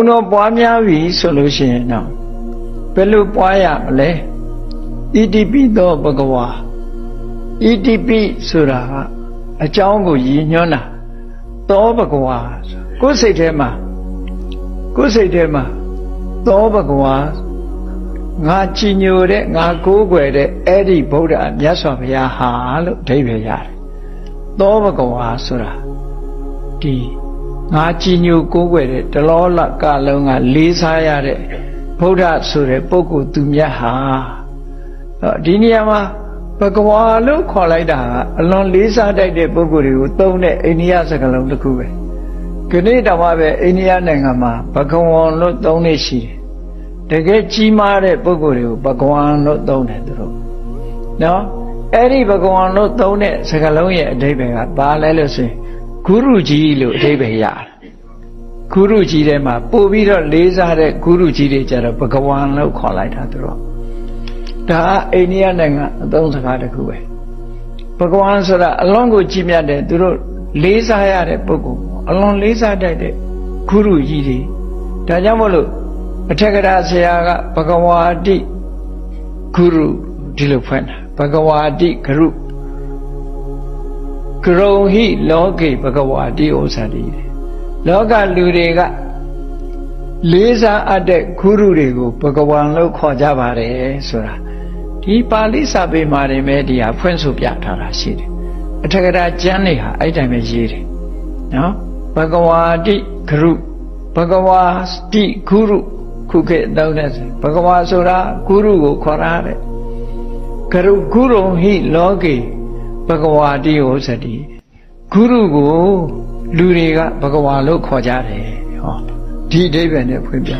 ုံတော်ပွားများပြီဆိုလို့ရှိရင်တော့ဘယ်လိုပွားရမလဲဣတိပိသောဘဂဝါဣတိပိဆိုတာကအကြောင်းကိုရည်ညွှန်းတာသောဘဂဝါကိုယ်စိတ်ထဲမှာကိုယ်စိတ်ထဲမှာသောဘဂဝါငါကြည်ညိုတဲ့ငါကိုးကွယ်တဲ့အဲ့ဒီဗုဒ္ဓမြတ်စွာဘုရားဟာလို့အဓိပ္ပာယ်ရတယ်သောဘဂဝါဆိုတာဒီ ငါကြည်ညိုကိုးကွယ်တဲ့တလောလကလုံးကလေးစားရတဲ့ဗုဒ္ဓဆိုတဲ့ပုဂ္ဂိုလ်သူမြတ်ဟာအဲ့ဒီနေရာမှာဘဂဝါလို့ခေါ်လိုက်တာကအလွန်လေးစားတတ်တဲ့ပုဂ္ဂိုလ်တွေကိုသုံးတဲ့အိန္ဒိယစကားလုံးတစ်ခုပဲခဏတောင်မှပဲအိန္ဒိယနိုင်ငံမှာဘဂဝံလို့သုံးနေရှိတယ်တကယ်ကြီးမားတဲ့ပုဂ္ဂိုလ်တွေကိုဘဂဝံလို့သုံးတယ်သူတို့နော်အဲ့ဒီဘဂဝံလို့သုံးတဲ့စကားလုံးရဲ့အဓိပ္ပာယ်ကဘာလဲလို့ဆိုရင် ဂုရုကြီးလို့အဓိပ္ပာယ်ရတယ်ဂုရုကြီးထဲမှာပို့ပြီးတော့လေးစားတဲ့ဂုရုကြီးတွေကြတော့ဘဂဝံလို့ခေါ်လိုက်တာသူတို့ဒါအိန္ဒိယနိုင်ငံအသုံးစကားတစ်ခုပဲဘဂဝံဆိုတာအလွန်ကိုကြီးမြတ်တဲ့သူတို့လေးစားရတဲ့ပုဂ္ဂိုလ်အလွန်လေးစားတတ်တဲ့ဂုရုကြီးတွေဒါကြောင့်မို့လို့အထက်ကရာဆရာကဘဂဝါတိဂုရုဒီလိုဖွင့်တာဘဂဝါတိဂရု ဂရုံဟိလောကေဘဂဝါတိဩဇာတိလောကလူတွေကလေးစားအပ်တဲ့ဂုရုတွေကိုဘဂဝံလို့ခေါ်ကြပါတယ်ဆိုတာဒီပါဠိစာပေမှာနေမဲ့ဒီဟာဖွင့်ဆိုပြထားတာရှိတယ်အထက်ကရာကျမ်းတွေဟာအဲ့တိုင်းပဲရေးတယ်နော်ဘဂဝါတိဂရုဘဂဝါတိဂုရုခုခေတ်တောင်းတဲ့ဘဂဝါဆိုတာဂုရုကိုခေါ်ရတဲ့ဂရုဂုရုံဟိလောကေ ဘဂဝါတိဟောစတိဂုရုကိုလူတွေကဘဂဝါလို့ခေါ်ကြတယ်ဟောဒီအဓိပ္ပာယ်နဲ့ဖွင့်ပြ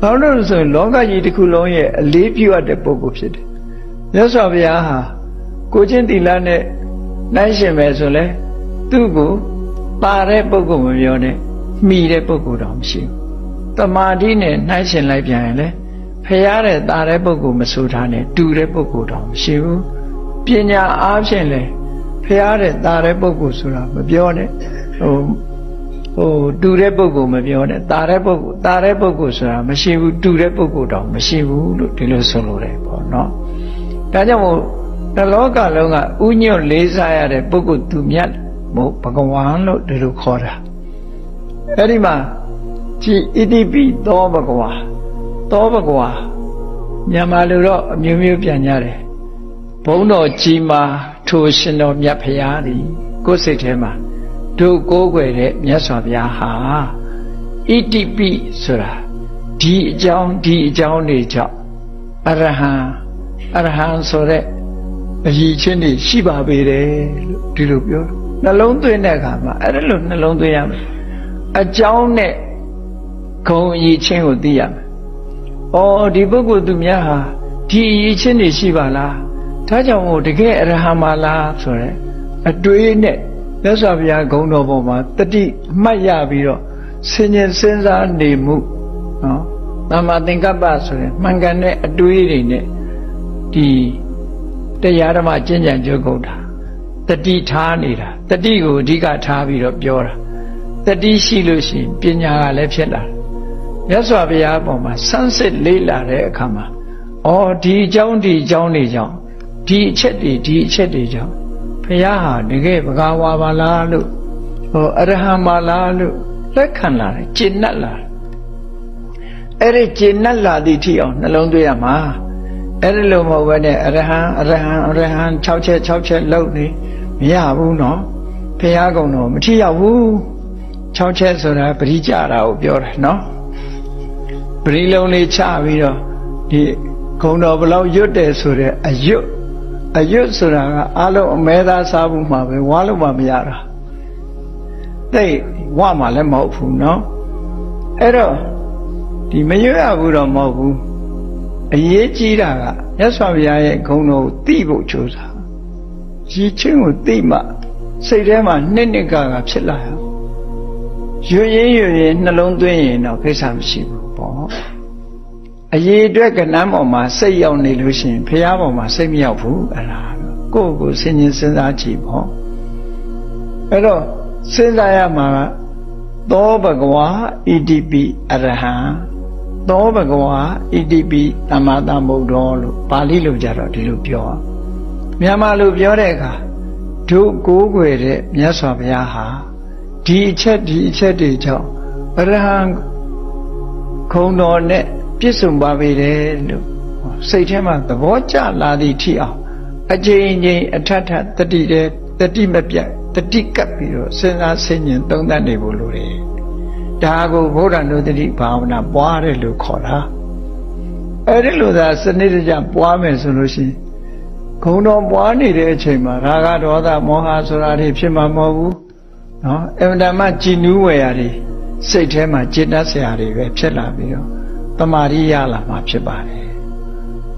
ဘာလို့လဲဆိုရင်လောကကြီးတစ်ခုလုံးရဲ့အလေးပြုအပ်တဲ့ပုဂ္ဂိုလ်ဖြစ်တယ်မြတ်စွာဘုရားဟာကိုချင်းတီလာနဲ့နိုင်ရှင်ပဲဆိုလဲသူ့ကိုပါတဲ့ပုဂ္ဂိုလ်မပြောနဲ့မှီတဲ့ပုဂ္ဂိုလ်တော့မရှိဘူးတမာတိနဲ့နှိုင်းရှင်လိုက်ပြန်ရင်လေဖရားတဲ့ตาတဲ့ပုဂ္ဂိုလ်မဆိုထားနဲ့တူတဲ့ပုဂ္ဂိုလ်တော့မရှိဘူး ပညာအားဖြင့်လေဖရားတဲ့ตาတဲ့ပုဂ္ဂိုလ်ဆိုတာမပြောနဲ့ဟိုဟိုတူတဲ့ပုဂ္ဂိုလ်မပြောနဲ့ตาတဲ့ပုဂ္ဂိုလ်ตาတဲ့ပုဂ္ဂိုလ်ဆိုတာမရှိဘူးတူတဲ့ပုဂ္ဂိုလ်တော့မရှိဘူးလို့ဒီလိုဆိုလိုတယ်ပေါ့နော်ဒါကြောင့်မို့တလောကလုံးကဥညွတ်လေးစားရတဲ့ပုဂ္ဂိုလ်သူမြတ်မို့ဘဂဝါလို့ဒီလိုခေါ်တာအဲ့ဒီမှာကြည်ဣတိပိသောဘဂဝါသောဘဂဝါမြန်မာလူတော့အမျိုးမျိုးပြန်ကြတယ် ဘုံတော်ကြီးမာထိုရှင်တော်မြတ်ဖရာသည်ကိုယ်စိတ်ထဲမှာတို့ကိုးကွယ်တဲ့မြတ်စွာဘုရားဟာဣတိပိဆိုတာဒီအကြောင်းဒီအကြောင်းတွေကြောင့်အရဟံအရဟံဆိုတဲ့အည်ချင်းတွေရှိပါပေတယ်လို့ဒီလိုပြောနှလုံးသွင်းတဲ့အခါမှာအဲ့ဒါလိုနှလုံးသွင်းရမယ်အကြောင်းနဲ့ဂုံအည်ချင်းကိုသိရမယ်။အော်ဒီပုဂ္ဂိုလ်သူများဟာဒီအည်ချင်းတွေရှိပါလား။ ဒါကြောင့်မို့တကယ်အရဟံပါလားဆိုရဲအတွေးနဲ့မြတ်စွာဘုရားဂုံတော်ပေါ်မှာတတိအမှတ်ရပြီးတော့ဆင်ញင်စဉ်းစားနေမှုနော်။သမ္မာသင်္ကပ္ပဆိုရင်မှန်ကန်တဲ့အတွေးတွေနဲ့ဒီတရားဓမ္မကျင့်ကြံကြုတ်ကုန်တာတတိထားနေတာတတိကိုအဓိကထားပြီးတော့ပြောတာတတိရှိလို့ရှိရင်ပညာကလည်းဖြစ်လာမြတ်စွာဘုရားအပေါ်မှာဆန်းစစ်လေးလာတဲ့အခါမှာအော်ဒီအကြောင်းဒီအကြောင်းတွေကြောင့် ဒီအချက်တွေဒီအချက်တွေကြောင့်ဘုရားဟာတကယ်ဘဂဝါပါလားလို့ဟောအရဟံပါလားလို့လက်ခံလာတယ်ကျင့်납လာတယ်အဲ့ဒီကျင့်납လာသည့်ထိအောင်နှလုံးသွင်းရမှာအဲ့ဒီလိုမဟုတ်ဘဲနဲ့အရဟံအရဟံအရဟံ6ချက်6ချက်လောက်နေမရဘူးနော်ဘုရားကုံတော်မထိရောက်ဘူး6ချက်ဆိုတာပရိကြတာကိုပြောတယ်နော်ပရိလုံးလေးချပြီးတော့ဒီဂုံတော်ဘလောက်ရွတ်တယ်ဆိုတဲ့အရွတ် အရွတ်ဆိုတာကအလုံးအမဲသားစားဘူးမှာပဲဝါလို့မှမရတာတိတ်ဝမှလည်းမဟုတ်ဘူးနော်အဲ့တော့ဒီမရွတ်ရဘူးတော့မဟုတ်ဘူးအရေးကြီးတာကမြတ်စွာဘုရားရဲ့ဂုဏ်တော်ကိုသိဖို့ကြိုးစားရည်ချင်းကိုသိမှစိတ်ထဲမှာနှစ်နှစ်ကကဖြစ်လာရရွရင်းရွရင်းနှလုံးသွင်းရင်တော့ကိစ္စမရှိဘူးပေါ့ အရေးအတွက်ကဏ္ဍပေါ်မှာစိတ်ရောက်နေလို့ရှိရင်ဘုရားပေါ်မှာစိတ်မရောက်ဘူးအဲ့ဒါကိုယ့်ကိုယ်စဉ်းကျင်စဉ်းစားကြည့်ပေါ့အဲ့တော့စဉ်းစားရမှာကသောဘဂဝါဣတိပိအရဟံသောဘဂဝါဣတိပိသမ္မာသမ္ဗုဒ္ဓောလို့ပါဠိလိုကြတော့ဒီလိုပြောမြန်မာလိုပြောတဲ့အခါတို့ကိုးကွယ်တဲ့မြတ်စွာဘုရားဟာဒီအချက်ဒီအချက်တွေကြောင့်အရဟံခုံတော်နဲ့ ပြည့်စုံပါပေတယ်လို့စိတ်ထဲမှာသဘောကျလာသည့်ထိအောင်အကျဉ်းချင်းအထက်ထတတိတဲ့တတိမပြတ်တတိကပ်ပြီးတော့စဉ်းစားဆင်ခြင်သုံးသပ်နေဖို့လိုတယ်ဒါကိုဗုဒ္ဓနုတ္တိဘာဝနာပွားတယ်လို့ခေါ်တာအဲ့ဒီလိုသာစနစ်တကျပွားမယ်ဆိုလို့ရှိရင်ဂုံတော်ပွားနေတဲ့အချိန်မှာရာဂဒေါသမောဟဆိုတာတွေဖြစ်မှာမဟုတ်ဘူးနော်အမှန်တမ်းကြည်နူးဝယ်ရာတွေစိတ်ထဲမှာจิตတတ်စရာတွေပဲဖြစ်လာပြီးတော့ တမာရိရလာမှာဖြစ်ပါတယ်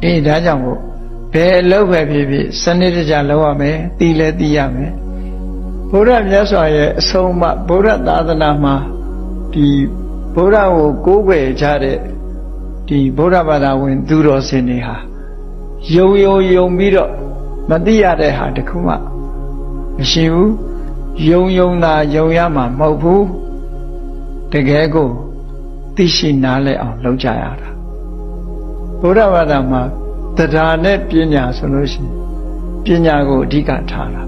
အေးဒါကြောင့်မို့ဘယ်အလုပ်ပဲဖြစ်ဖြစ်စနစ်တကျလုပ်ရမယ်သိလဲသိရမယ်ဘုရားမြတ်စွာရဲ့အဆုံးအမဘုရားသာသနာမှာဒီဘုရားကိုကိုးကွယ်ကြတဲ့ဒီဘုရားဘာသာဝင် သူတော်စင်တွေဟာယုံယုံယုံပြီးတော့မသိရတဲ့ဟာတခုမှမရှိဘူးယုံယုံသာယုံရမှာမဟုတ်ဘူးတကယ်ကို သိရှိနားလည်အောင်လုပ်ကြရတာဘုရားဘာသာမှာတရားနဲ့ပညာဆိုလို့ရှိရင်ပညာကိုအဓိကထားတာ